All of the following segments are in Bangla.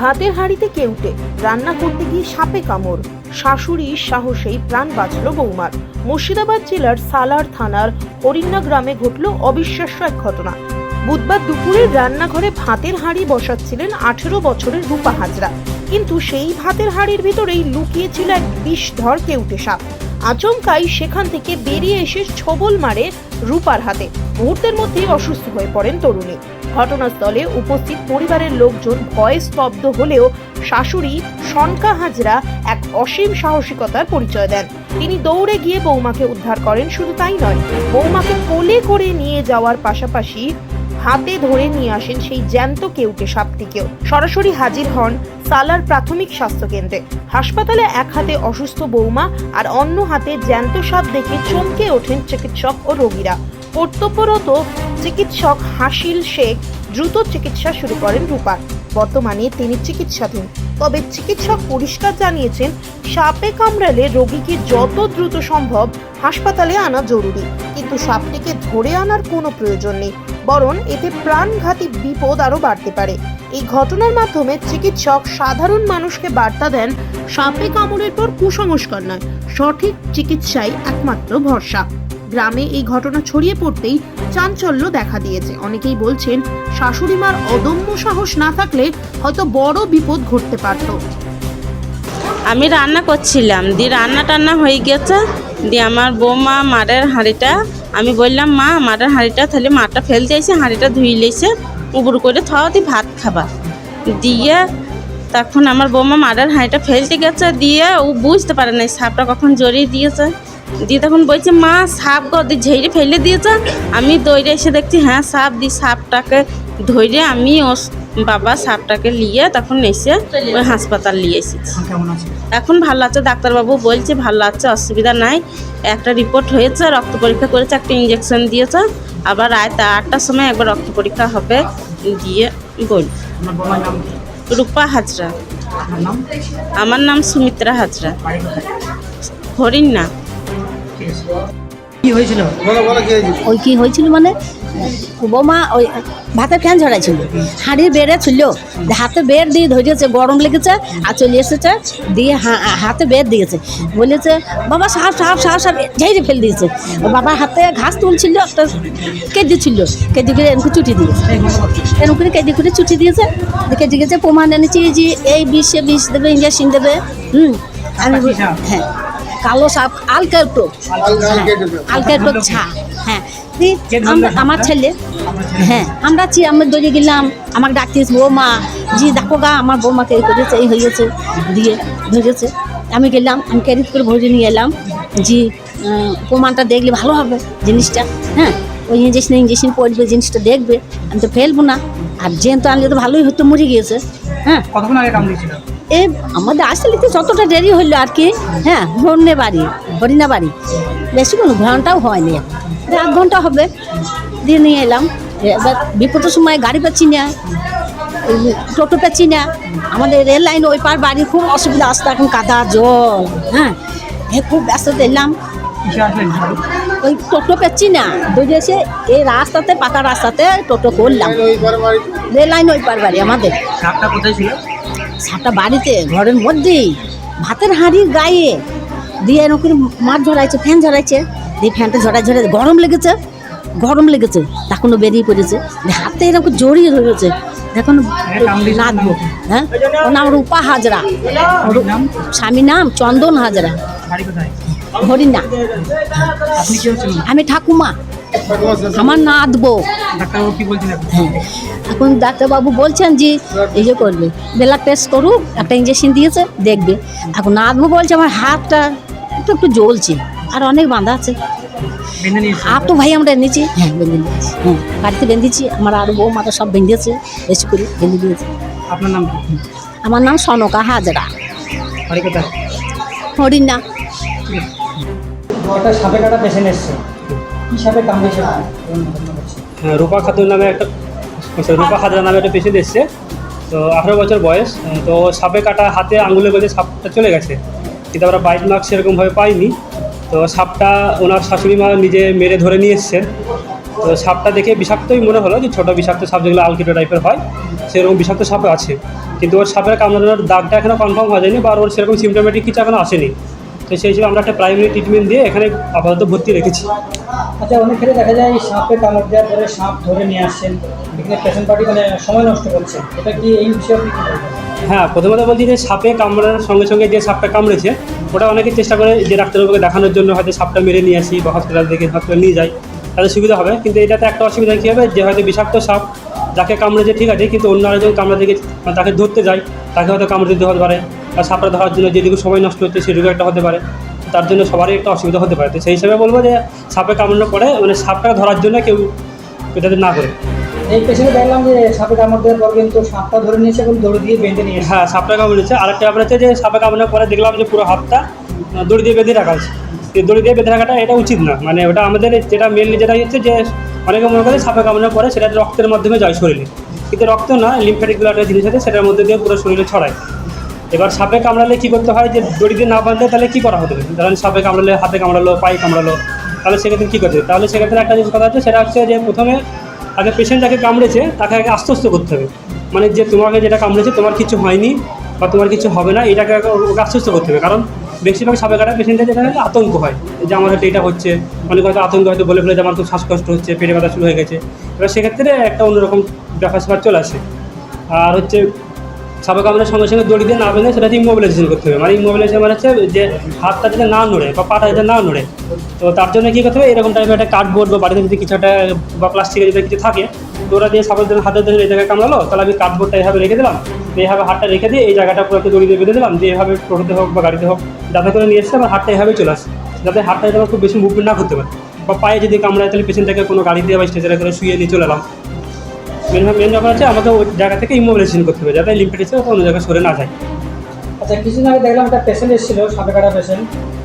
ভাতের হাঁড়িতে কেউটে, রান্না করতে গিয়ে সাপে কামড়। শাশুড়ির সাহসেই প্রাণ বাঁচল বৌমার। মুর্শিদাবাদ জেলার সালার থানার হরিণা গ্রামে ঘটল অবিশ্বাস্য এক ঘটনা। বুধবার দুপুরে রান্নাঘরে ভাতের হাঁড়ি বসাচ্ছিলেন আঠেরো বছরের রূপা হাজরা। কিন্তু সেই ভাতের হাঁড়ির ভিতরেই লুকিয়েছিল এক বিষধর কেউটে সাপ। আচমকাই সেখান থেকে বেরিয়ে এসে ছবল মারে রূপার হাতে। মুহূর্তের মধ্যেই অসুস্থ হয়ে পড়েন তরুণী। ঘটনাস্থলে উপস্থিত পরিবারের লোকজন ভয়ে স্তব্ধ হলেও শাশুড়ি সনকা হাজরা এক অসীম সাহসিকতার পরিচয় দেন। তিনি দৌড়ে গিয়ে বৌমাকে উদ্ধার করেন, শুধু তাই নয়, বৌমাকে কোলে করে নিয়ে যাওয়ার পাশাপাশি হাতে ধরে নিয়ে আসেন সেই জ্যান্ত কেউটে সাপটিকেও। সরাসরি হাজির হন সালার প্রাথমিক স্বাস্থ্য কেন্দ্রে হাসপাতালে এক হাতে অসুস্থ বৌমা আর অন্য হাতে জ্যান্ত সাপ দেখে চমকে ওঠেন চিকিৎসক ও রোগীরা। কর্তব্যরত চিকিৎসক হাসিল শেখ দ্রুত চিকিৎসা শুরু করেন রূপার বর্তমানে তিনি চিকিৎসাধীন। তবে চিকিৎসক পরিষ্কার জানিয়েছেন, সাপে কামড়ালে রোগীকে যত দ্রুত সম্ভব হাসপাতালে আনা জরুরি। কিন্তু সাপটিকে ধরে আনার কোনো প্রয়োজন নেই, বরং এতে প্রাণঘাতী বিপদ আরও বাড়তে পারে। এই ঘটনার মাধ্যমে চিকিৎসক সাধারণ মানুষকে বার্তা দেন, সাপে কামড়ের পর কুসংস্কার নয়, সঠিক চিকিৎসাই একমাত্র ভরসা। গ্রামে এই ঘটনা ছড়িয়ে পড়তেই চাঞ্চল্য দেখা দিয়েছে। অনেকেই বলছেন শাশুড়ি মার অদম্য সাহস না থাকলে হয়তো বড় বিপদ ঘটতে পারত। আমি রান্না করছিলাম, দিয়ে রান্না টান্না হয়ে গেছে। দিয়ে আমার বৌমা মারের হাঁড়িটা, আমি বললাম, মা, মারের হাঁড়িটা তাহলে মাটা ফেলতে এসে হাঁড়িটা ধুই লেছে উবুর করে থাও তুই ভাত খাবা। দিয়ে তখন আমার বৌমা মারের হাঁড়িটা ফেলতে গেছে, দিয়ে ও বুঝতে পারে না সাপটা কখন জড়িয়ে দিয়েছে। দিয়ে তখন বলছে মা সাপ গদি ঝেড়ে ফেলে দিয়েছে। আমি দৌড়ে এসে দেখছি হ্যাঁ সাপ দিয়ে সাপটাকে ধরে আমি ও বাবা সাপটাকে নিয়ে তখন এসে ওই হাসপাতাল নিয়ে এসেছি। এখন ভালো আছে ডাক্তারবাবু বলছে ভালো আছে অসুবিধা নাই। একটা রিপোর্ট হয়েছে রক্ত পরীক্ষা করেছে একটা ইঞ্জেকশন দিয়েছে। আবার রাত আটটার সময় একবার রক্ত পরীক্ষা হবে দিয়ে বল রূপা হাজরা। আমার নাম সুমিত্রা হাজরা। হরিণ। না কি হয়েছিল? ওই কি হয়েছিল মানে? বৌমা ওই ভাতের ফ্যান ঝরাইছিল। হাঁড়ির বেড়ে ছিল হাতে বের দিয়ে ধরেছে গরম লেগেছে আর চলে এসেছে দিয়ে হা- হাতে বের দিয়েছে। বলেছে বাবা সাপ সাপ সাপ সাপ ঝেড়ে ফেল দিয়েছে। ও বাবার হাতে ঘাস তুলছিল একটা কেজি ছিল। কেদি করে এরকম চুটি দিয়েছে। এরকম করে কেজি করে চুটি দিয়েছে। দিয়ে কেজি গেছে প্রমাণ এনেছি যে এই বিষে বিষ দেবে ইঞ্জেকশন দেবে। হুম। আমি হ্যাঁ। কালো সাপ আলকাটো আলকাটো ছা হ্যাঁ। আমরা- আমার ছেলে হ্যাঁ আমরা চি আমরা দৌড়ে গেলাম, আমাকে ডাকতিস বৌমা জি, দেখো গা, আমার বৌমাকে এই করেছে, এই হয়েছে দিয়ে ধরেছে আমি গেলাম, আমি ক্যারিজ করে ভরে নিয়ে এলাম, জি প্রমাণটা দেখলে ভালো হবে জিনিসটা হ্যাঁ। ওই ইঞ্জেকশন ইঞ্জেকশন পড়বে, জিনিসটা দেখবে, আমি তো ফেলব না। আর জেন তো আনলে তো ভালোই হতো, মরে গিয়েছে হ্যাঁ। কতক্ষণ আগে এ আমাদের আসলে তো যতটা দেরি হইল আর কি হ্যাঁ ধরনে বাড়ি, হরিণা বাড়ি, বেশি কোনো ঘন্টাও হয়নি। আধ ঘণ্টা হবে, দিয়ে নিয়ে এলাম। এবার বিপদের সময় গাড়ি পাচ্ছি না টোটো পাচ্ছি না। আমাদের রেল লাইন ওই পার বাড়ি খুব অসুবিধা আসতো এখন কাদা, জল হ্যাঁ এ খুব ব্যস্ত এলাম। ওই টোটো পাচ্ছি না, বুঝে এসে এই রাস্তাতে, পাকা রাস্তাতে টোটো করলাম। রেল লাইন ওই পার বাড়ি আমাদের। কোথায় ছিল? সাপটা বাড়িতে ঘরের মধ্যেই। ভাতের হাঁড়ির গায়ে দিয়ে এরকম মাছ ঝরাইছে ফ্যান ঝরাইছে। দিয়ে ফ্যানটা ঝরাই ঝরাই গরম লেগেছে গরম লেগেছে। তখনও বেরিয়ে পড়েছে। হাতে এরকম জড়িয়ে ধরেছে। দেখুন নাচবো হ্যাঁ ওর নাম রূপা হাজরা। স্বামী নাম? চন্দন হাজরা। হরিণা আমি ঠাকুমা। আমার নাচবো ডাক্তারবাবু এখন ডাক্তারবাবু বলছেন যে এই যে করবে ব্লাড টেস্ট করুক একটা ইঞ্জেকশন দিয়েছে দেখবে। এখন নাদবো বলছে আমার হাতটা একটু একটু জ্বলছে আর অনেক বাঁধা আছে। হাত তো ভাই আমরা এনেছি। হ্যাঁ বেঁধে নিয়েছি। হ্যাঁ বাড়িতে বেঁধেছি আমার আরও বউ মাথা সব বেঁধেছে বেশি করে বেঁধে দিয়েছে। আপনার নাম আমার নাম সনকা হাজরা। কোথায়? হরিণা। সাপে কাটা পেশেন্ট এসছে। সাপে কামড়েছে হ্যাঁ, রূপা খাতুন নামে একটা sorry, রূপা হাজরা নামে একটা পেশেন্ট এসছে। তো আঠারো বছর বয়স। তো সাপে কাটা হাতে আঙুলে গেছে সাপটা চলে গেছে। কিন্তু আমরা বাইট মার্ক সেরকমভাবে পাইনি। তো সাপটা ওনার শাশুড়ি মা নিজে মেরে ধরে নিয়ে এসছেন তো সাপটা দেখে বিষাক্তই মনে হলো যে ছোটো বিষাক্ত সাপ যেগুলো আলকিটো টাইপের হয় সেরকম বিষাক্ত সাপও আছে। কিন্তু ওর সাপের কামড়ানোর দাগটা এখনও কনফার্ম হয়ে যায়নি বা ওর সেরকম সিমটোমেটিক কিছু এখনও আসেনি। তো সেই হিসেবে আমরা একটা প্রাইমারি ট্রিটমেন্ট দিয়ে এখানে আপাতত ভর্তি রেখেছি। আচ্ছা অনেক ক্ষেত্রে দেখা যায় সাপে কামড় দেওয়ার পরে সাপ ধরে নিয়ে আসছেন এখানে পেশেন্ট পার্টি মানে সময় নষ্ট করছে এটা কি এই বিষয়ে আপনি হ্যাঁ প্রথমত বলছি যে সাপে কামড়ার সঙ্গে সঙ্গে যে সাপটা কামড়েছে ওটা অনেকে চেষ্টা করে যে ডাক্তারবাবুকে দেখানোর জন্য হয়তো সাপটা মেরে নিয়ে আসি বা হসপিটাল থেকে হসপিটাল নিয়ে যাই তাদের সুবিধা হবে। কিন্তু এটাতে একটা অসুবিধা কী হবে? যে হয়তো বিষাক্ত সাপ যাকে কামড়েছে ঠিক আছে কিন্তু অন্য আরেকজন কামড়া থেকে মানে তাকে ধরতে যায় তাকে হয়তো কামড়ে দিতে হতে পারে। সাপটা ধরার জন্য যেটুকু সময় নষ্ট হচ্ছে সেটুকু একটা হতে পারে তার জন্য সবারই একটা অসুবিধা হতে পারে। তো সেই হিসাবে বলব যে সাপে কামড়ানোর পরে মানে সাপটা ধরার জন্য কেউ এটাতে না করে। এই পেশেন্টে দেখলাম যে সাপে কামড় দেওয়ার পর কিন্তু সাপটা ধরে নিয়েছে এবং দৌড়ে দিয়ে বেঁধে নিয়ে হ্যাঁ সাপটা কামড়েছে আরেকটা ব্যাপার হচ্ছে যে সাপে কামড়ানোর পরে দেখলাম যে পুরো হাতটা দড়ি দিয়ে বেঁধে রাখা আছে এই দড়ি দিয়ে বেঁধে রাখাটা এটা উচিত না। মানে ওটা আমাদের যেটা মেনলি যেটা হচ্ছে যে অনেকে মনে করে সাপে কামড়ানোর পরে সেটা রক্তের মাধ্যমে যায় শরীরে। কিন্তু রক্ত না লিম্ফ্যাটিক ব্লাড জিনিস আছে সেটার মধ্যে দিয়ে পুরো শরীরে ছড়ায়। এবার সাপে কামড়ালে কী করতে হয় যে দড়ি দিয়ে না বাঁধলে তাহলে কী করা হতে পারে? ধরেন সাপে কামড়ালে, হাতে কামড়ালো, পায়ে কামড়ালো, তাহলে সেক্ষেত্রে কী করতে হবে? তাহলে সেক্ষেত্রে একটা জিনিস কথা হচ্ছে সেটা হচ্ছে যে প্রথমে আগে পেশেন্ট যাকে কামড়েছে, তাকে আগে আশ্বস্ত করতে হবে। মানে যে তোমাকে যেটা কামড়েছে, তোমার কিছু হয়নি বা তোমার কিছু হবে না, এটাকে ওকে আশ্বস্ত করতে হবে। কারণ বেশিরভাগ সাপে কাটা পেশেন্টের যেটা আতঙ্ক হয়, যে আমার হয়তো এটা হচ্ছে, অনেক হয়তো আতঙ্ক হয়তো বলে ফেলে যে আমার খুব শ্বাসকষ্ট হচ্ছে পেটে ব্যথা শুরু হয়ে গেছে। এবার সেক্ষেত্রে একটা অন্যরকম ব্যাপার স্যাপার চলে আসে। আর হচ্ছে সাপে কামড়ের সঙ্গে সঙ্গে দড়ি দিয়ে না বেঁধে সেটা হচ্ছে ইমোবিলাইজেশন করতে হবে। মানে ইমোবিলাইজেশন মানে হচ্ছে যে হাতটা যাতে না নড়ে বা পাটা যাতে না নড়ে। তো তার জন্য কী করতে হবে? এরকম টাইপের একটা কার্ডবোর্ড বা বাড়িতে যদি কিছু একটা, বা প্লাস্টিকের যদি কিছু থাকে, তো ওরা দিয়ে সাপোজ ধরুন হাতের ধরে এই জায়গায় কামড়ালো, তাহলে আমি কার্ডবোর্ডটা এইভাবে রেখে দিলাম। এইভাবে হাতটা রেখে দিয়ে এই জায়গাটা পুরো দড়ি দিয়ে বেঁধে দিলাম। দিয়ে এভাবে টোটোতে হোক বা গাড়িতে হোক, যাতে করে নিয়ে এসছে আমার হাতটা এভাবেই চলে আসে। যাতে হাতটা আমার খুব বেশি মুভমেন্ট না করতে পারে। বা পায়ে যদি কামড়ায় তাহলে পেশেন্টটাকে কোনো গাড়িতে বা স্টেশনে করে শুয়ে নিয়ে চলে এলাম। মেন মেন ব্যাপার হচ্ছে আমাকে ওই জায়গা থেকে ইমোবিলাইজেশন করতে হবে যাতে লিম্ফেটিসে অন্য জায়গায় সরে না যায়। আচ্ছা কিছুদিন আগে দেখলাম একটা পেশেন্ট এসেছিল সাপে কাটা পেশেন্ট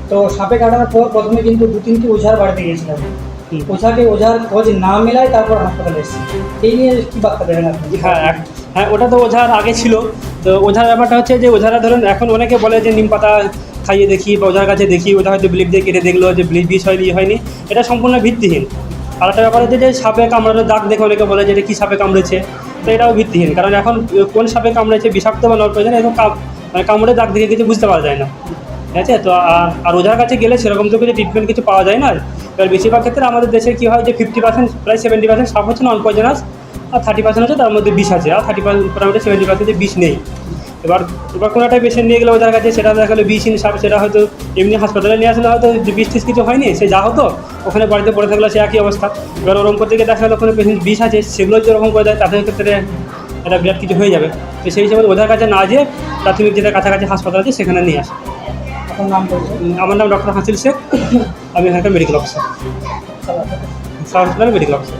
তো সাপে কাটার পর প্রথমে কিন্তু দু তিনটি ওঝার বাড়িতে গিয়েছিলাম ওঝাকে ওঝার খোঁজ না মেলায় তারপর হাসপাতালে এসেছে। এই নিয়ে কি বার্তা দেবেন আপনি? হ্যাঁ এক- হ্যাঁ ওটা তো ওঝার আগে ছিল। তো ওঝার ব্যাপারটা হচ্ছে যে ওঝারা ধরুন এখন অনেকে বলে যে নিম পাতা খাইয়ে দেখি বা ওঝার কাছে দেখি ওটা হয়তো ব্লিপ দিয়ে কেটে দেখল যে ব্লিপ বিষ হয়নি হয়নি। এটা সম্পূর্ণ ভিত্তিহীন। আর একটা ব্যাপার হচ্ছে যে সাপে কামড়ানোর দাগ দেখে অনেকে বলে যে কী সাপে কামড়েছে, তো এটাও ভিত্তিহীন। কারণ এখন কোন সাপে কামড়েছে, বিষাক্ত বা নরপয়জন এরকম কাম- মানে কামড়ে দাগ দেখে কিছু বুঝতে পারা যায় না। ঠিক আছে? তো, আর আর ওঝার কাছে গেলে সেরকম তো কিছু ট্রিটমেন্ট কিছু পাওয়া যায় না। এবার বেশিরভাগ ক্ষেত্রে আমাদের দেশে কী হয় যে ফিফটি পার্সেন্ট প্রায় সেভেন্টি পার্সেন্ট সাপ হচ্ছে নন পয়জনাস আর থার্টি পার্সেন্ট হচ্ছে তার মধ্যে বিষ আছে, আর থার্টি পার্সেন্ট মোটামুটি সেভেন্টি পার্সেন্টে বিষ নেই। এবার এবার কোনো একটা পেশেন্ট নিয়ে গেলে ওদের কাছে সেটা দেখা গেলো বিষহীন সাপ সেটা হয়তো এমনি হাসপাতালে নিয়ে আসলে হয়তো বিষ টিস কিছু হয়নি সে যা হতো ওখানে বাড়িতে পড়ে থাকলে সে একই অবস্থা। এবার ওরকম করতে গিয়ে দেখা গেলো কোনো পেশেন্ট বিষ আছে সেগুলো যদি ওরকম করে দেয় তাদের ক্ষেত্রে একটা বিরাট কিছু হয়ে যাবে। তো সেই হিসাবে ওদের কাছে না যেয়ে প্রাথমিক যেটা কাছাকাছি হাসপাতাল আছে সেখানে নিয়ে আসে। আমার নাম ডক্টর হাসিল শেখ। আমি এখানকার মেডিকেল অফিসার হসপিটালের মেডিকেল অফিসার